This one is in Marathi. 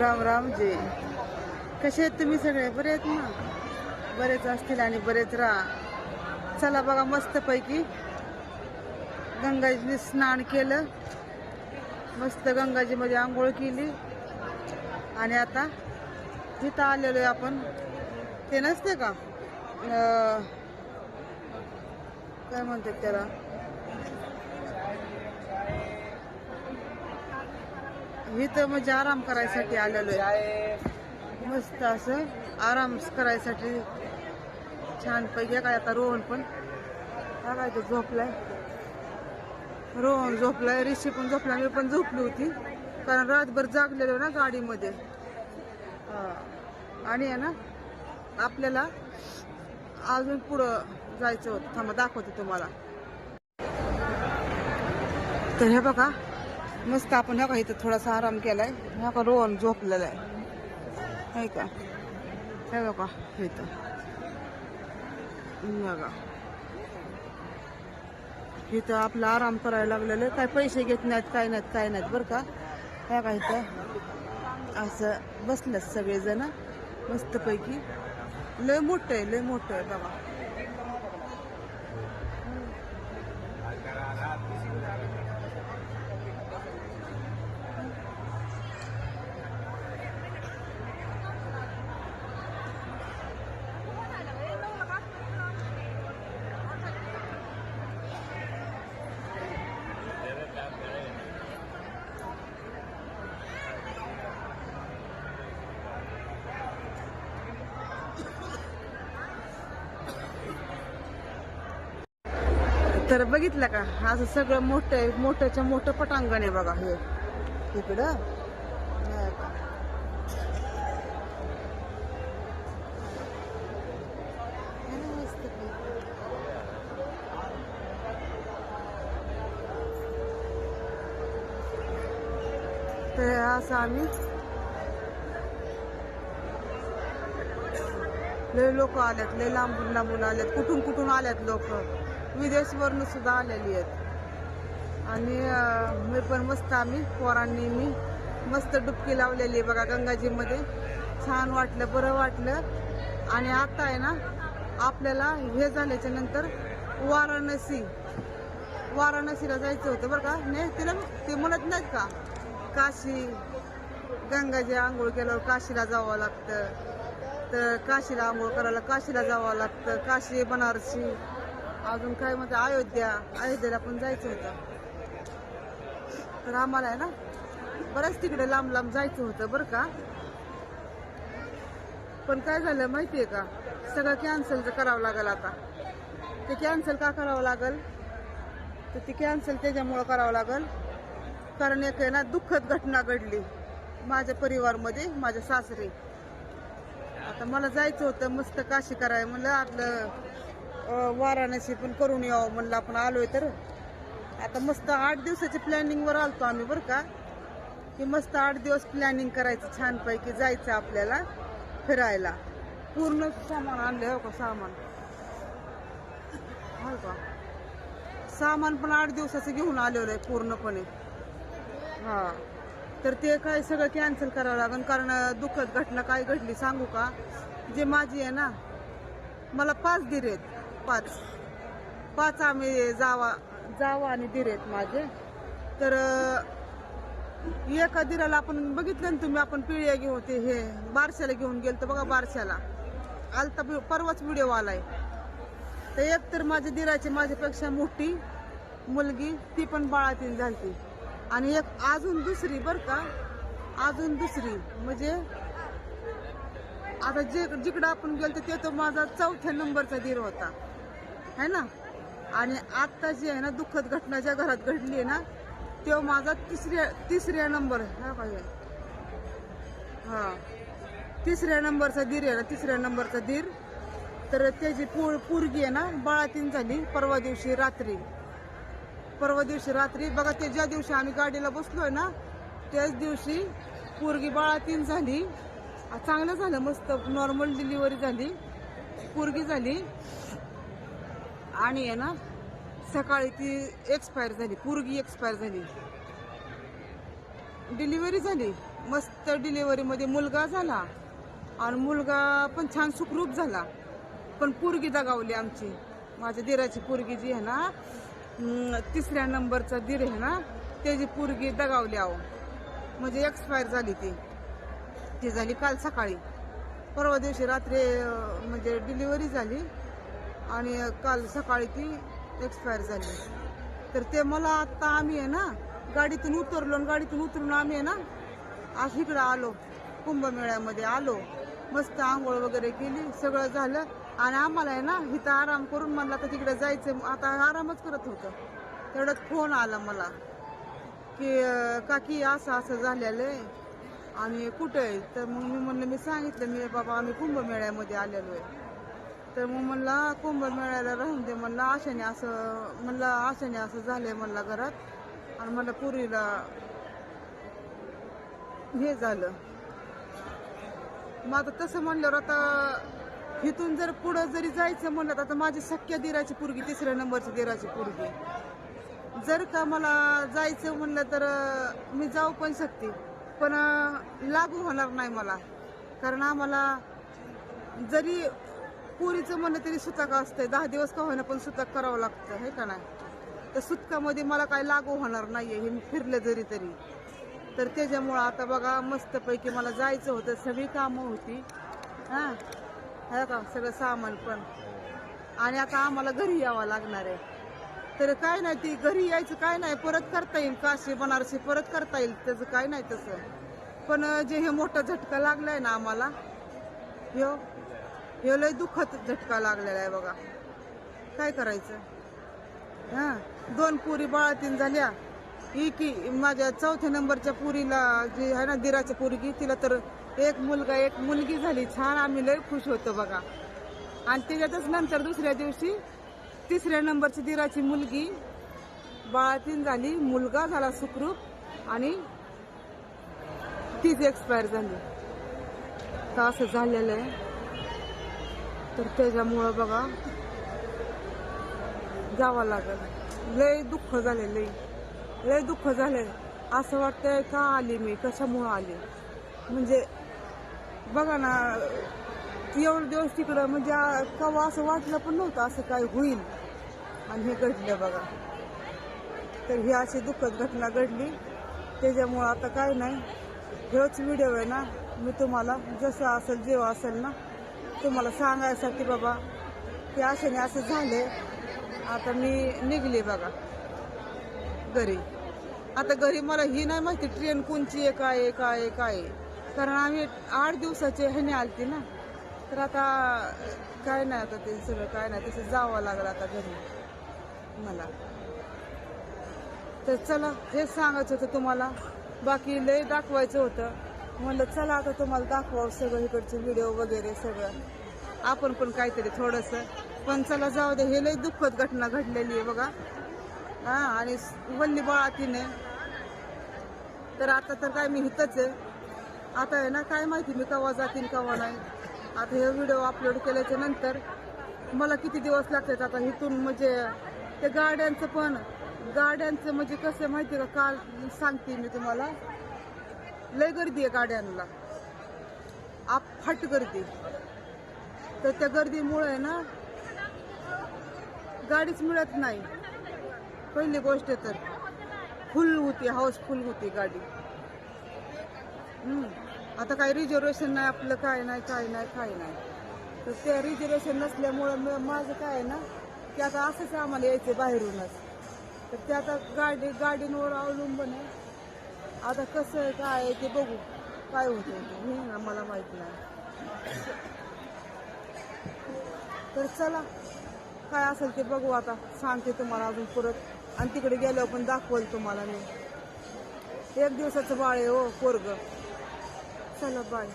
राम राम जय कसे आहेत तुम्ही सगळे? बरे आहेत ना? बरेच असतील आणि बरेच राहा चला बघा मस्तपैकी. गंगाजीने स्नान केलं. मस्त गंगाजीमध्ये आंघोळ केली. आणि आता तिथं आलेलो आहे आपण ते नसते का? काय म्हणतात त्याला? इथं म्हणजे आराम करायसाठी आलेलो आहे. मस्त असं आराम करायसाठी छान पैकी काय आता रोहन पण. काय तो झोपलाय. रोहन झोपलाय ऋषी पण झोपला मी पण झोपली होती. कारण रातभर जागलेलो ना गाडीमध्ये. आणि आहे ना आपल्याला अजून पुढं जायचं होतं. थांबा दाखवते तुम्हाला. तर हे बघा मस्त आपण ह्या का इथं थोडासा आराम केलाय. ह्या का रोहन झोपलेला आहे. हे का? हे बघा इथं. बघा. इथं आपला आराम करायला लागलेलं काय पैसे घेत नाहीत काय नाहीत काय नाहीत बरं का? ह्या का इथं? असं बसल्यात सगळेजण. मस्तपैकी. लय मोठं आहे लय मोठं आहे बाबा तर बघितलं का? असं सगळं मोठं आहे. मोठ्याच्या मोठं पटांगण आहे बघा हे. इकडं. का. तर असं आम्ही लय लोक आल्यात. लय लांबून लांबून आल्यात. कुठून कुठून आल्यात लोक? विदेशवरून सुद्धा आलेली आहेत. आणि मी पण मस्त आम्ही पोरांनी मी मस्त डुबकी लावलेली आहे बघा गंगाजीमध्ये. छान वाटलं बरं वाटलं. आणि आता आहे ना आपल्याला हे झाल्याच्यानंतर वाराणसी वाराणसीला जायचं होतं बरं का. नाही तिला ते म्हणत नाहीत का? काशी गंगाजी आंघोळ केल्यावर काशीला जावं लागतं. तर काशीला आंघोळ करायला काशीला जावं लागतं. काशी बनारसी अजून काय म्हणते अयोध्या अयोध्येला पण जायचं होतं. तर आम्हाला आहे ना बरंच तिकडे लांब लांब जायचं होतं बरं का. पण काय झालं माहितीये का? सगळं कॅन्सल करावं लागेल आता. ते कॅन्सल का करावं लागेल? तर ती कॅन्सल त्याच्यामुळं करावं लागेल. कारण एक आहे ना दुःखद घटना घडली माझ्या परिवारमध्ये माझ्या सासरी. आता मला जायचं होतं मस्त काशी करायला म्हणलं आपलं वाराणसी पण करून यावं म्हणलं आपण आलोय तर. आता मस्त आठ दिवसाच्या प्लॅनिंगवर आलतो आम्ही बरं का. की मस्त आठ दिवस प्लॅनिंग करायचं छानपैकी जायचं आपल्याला फिरायला. पूर्ण सामान आणलं हो का सामान? हो का? सामान पण आठ दिवसाचं घेऊन आलेलं आहे पूर्णपणे. हा. तर ते काय सगळं कॅन्सल करावं लागेल कारण दुःखद घटना काय घडली सांगू का? जे माझी आहे ना मला पाच धीर आहेत पाच. पाच आम्ही जावा जावा आणि धीर आहेत माझे. तर एका दिराला आपण बघितलं ना तुम्ही आपण पिळ्या घेऊ ते हे बारशाला घेऊन गेलतो बघा बारशाला. आलता तर परवाच व्हिडिओ आलाय. तर एक तर माझ्या दिराची माझ्यापेक्षा मोठी मुलगी ती पण बाळातील झालती. आणि एक अजून दुसरी बर का अजून दुसरी. म्हणजे आता जे जिकडं आपण गेलतो ते तो माझा चौथ्या नंबरचा दीर होता. है ना? आणि आत्ता जे आहे ना दुःखद घटना ज्या घरात घडली आहे ना तो माझा तिसऱ्या तिसऱ्या नंबर हा पाहिजे हा. तिसऱ्या नंबरचा दीर आहे ना तिसऱ्या नंबरचा दीर. तर त्याची पोर पूरगी आहे ना बाळातीन झाली परवा दिवशी रात्री. परवा दिवशी रात्री. बघा ते ज्या दिवशी आम्ही गाडीला बसलो आहे ना त्याच दिवशी पोरगी बाळातीन झाली. चांगलं झालं मस्त नॉर्मल डिलिव्हरी झाली. पोरगी झाली. आणि आहे ना सकाळी ती एक्सपायर झाली पोरगी एक्सपायर झाली. डिलिव्हरी झाली. मस्त डिलिव्हरीमध्ये मुलगा झाला आणि मुलगा पण छान सुखरूप झाला. पण पोरगी दगावली आमची. माझ्या दिराची पोरगी जी आहे ना तिसऱ्या नंबरचा दीर आहे ना त्याची पोरगी दगावली आहो. म्हणजे एक्सपायर झाली ती. ती झाली काल सकाळी. परवा दिवशी रात्री म्हणजे डिलिव्हरी झाली. आणि काल सकाळी ती एक्सपायर झाली. तर ते मला आत्ता आम्ही आहे ना गाडीतून उतरलो आणि गाडीतून उतरून आम्ही आहे ना आज इकडं आलो कुंभमेळ्यामध्ये आलो. मस्त आंघोळ वगैरे केली सगळं झालं. आणि आम्हाला आहे ना इथं आराम करून म्हणलं तर तिकडे जायचं आता आरामच करत होतं. तेवढ्यात फोन आला मला की काकी असं असं झालेलं आहे. आणि कुठं आहे? तर मग मी म्हणलं मी सांगितलं मी बाबा आम्ही कुंभमेळ्यामध्ये आलेलो आहे. तर मग म्हणला कुंभमेळ्याला राहून दे म्हणलं आशाने असं म्हणलं आशाने असं झालंय म्हणला घरात. आणि मला पुरीला हे झालं. मग आता तसं म्हणल्यावर आता इथून जर पुढं जरी जायचं म्हणलं तर आता माझी सख्या दिराची पोरगी तिसऱ्या नंबरची दिराची पोरगी. जर का मला जायचं म्हणलं तर मी जाऊ पण शकते. पण लागू होणार नाही मला. कारण आम्हाला जरी पुरीचं म्हणलं तरी सुतक असतंय. दहा दिवस का होईना पण सुतक करावं लागतं हे का नाही? तर सुतकामध्ये मला काही लागू होणार नाहीये हे मी फिरलं जरी तरी. तर त्याच्यामुळं आता बघा मस्तपैकी मला जायचं होतं सगळी कामं होती. हां? हे का? सगळं सामान पण. आणि आता आम्हाला घरी यावं लागणार आहे. तर काय नाही ती घरी यायचं काय नाही परत करता येईल. काशी बनारसी परत करता येईल. त्याचं काय नाही तसं. पण जे हे मोठा झटका लागलाय ना आम्हाला ह्यो हे लय दुःखद झटका लागलेला आहे बघा. काय करायचं? हा? दोन पुरी बाळातीन झाल्या. ही की माझ्या चौथ्या नंबरच्या पुरीला जी आहे ना दिराच्या पुरगी तिला तर एक मुलगा एक मुलगी झाली. छान आम्ही लय खुश होतो बघा. आणि त्याच्यातच नंतर दुसऱ्या दिवशी तिसऱ्या नंबरची दिराची मुलगी बाळातीन झाली. मुलगा झाला सुखरूप आणि तीच एक्सपायर झाली. तर असं झालेलं आहे. तर त्याच्यामुळं बघा जावं लागेल. लय दुःख झाले लय. लय दुःख झाले असं वाटतंय का आली मी? कशामुळं आली? म्हणजे बघा ना एवढे दिवस तिकडं म्हणजे कवा असं वाटलं पण नव्हतं असं काय होईल. आणि हे घडलं बघा. तर ही अशी दुःखद घटना घडली. त्याच्यामुळं आता काय नाही. हेच व्हिडिओ आहे ना मी तुम्हाला जसं असेल जेव्हा असेल ना तुम्हाला सांगायसाठी बाबा की अशाने असं झाले. आता मी निघले बघा. घरी. आता घरी मला ही नाही माहिती ट्रेन कोणची आहे काय आहे काय आहे काय आहे. कारण आम्ही आठ दिवसाचे ह्याने आलती ना. तर आता काय नाही आता ते सगळं काय नाही. तसं जावं लागलं आता घरी. मला. तर चला हेच सांगायचं होतं तुम्हाला. बाकी लय दाखवायचं होतं. म्हणलं चला आता तुम्हाला दाखवावं सगळं इकडचे व्हिडिओ वगैरे सगळं. आपण पण काहीतरी थोडंसं. पण चला जाऊ दे हे लय दुःखद घटना घडलेली आहे बघा. हा आणि वल्ली बाळातीने तर आता तर काय मी हितच आहे. आता आहे ना काय माहिती मी कवा जातील कवा नाही. आता हे व्हिडिओ अपलोड केल्याच्यानंतर मला किती दिवस लागतात आता इथून म्हणजे त्या गाड्यांचं पण गाड्यांचं म्हणजे कसं माहिती का? काल सांगते मी तुम्हाला. लय गर्दी आहे गाड्यांना. आपफाट गर्दी. तर त्या गर्दीमुळे आहे ना गाडीच मिळत नाही. पहिली गोष्ट तर फुल होती हाऊसफुल होती गाडी. आता काय रिझर्वेशन नाही आपलं काय नाही काय नाही काय नाही. तर ते रिझर्वेशन नसल्यामुळं माझं काय आहे ना की आता असंच आम्हाला यायचं बाहेरूनच. तर ते आता गाडी गाडींवर अवलंबून आहे. आता कसं आहे, काय आहे ते बघू. काय होतं ते हे माहीत नाही. तर चला काय असेल ते बघू आता. सांगते तुम्हाला अजून परत. आणि तिकडे गेल्यावर पण दाखवल तुम्हाला मी. एक दिवसाचं बाळ आहे हो पोरग. चला बाय